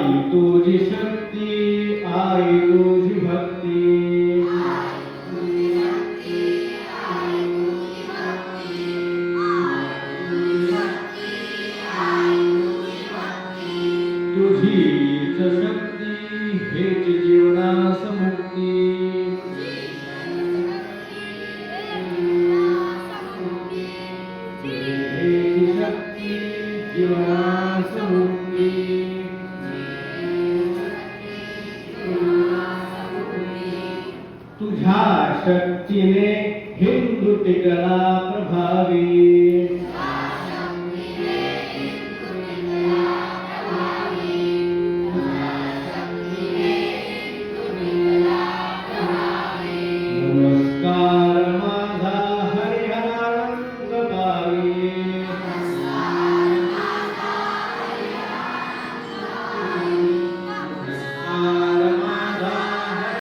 आई तुझी शक्ती आई तुझी भक्ती. तुझीच शक्ती हेच जीवनास मुक्ती तुझी शक्ती जीवनास मुक्ती ಶಕ್ತಿಯೇ ಹಿಂದುಟಿಗಳ ಪ್ರಭಾವಿ.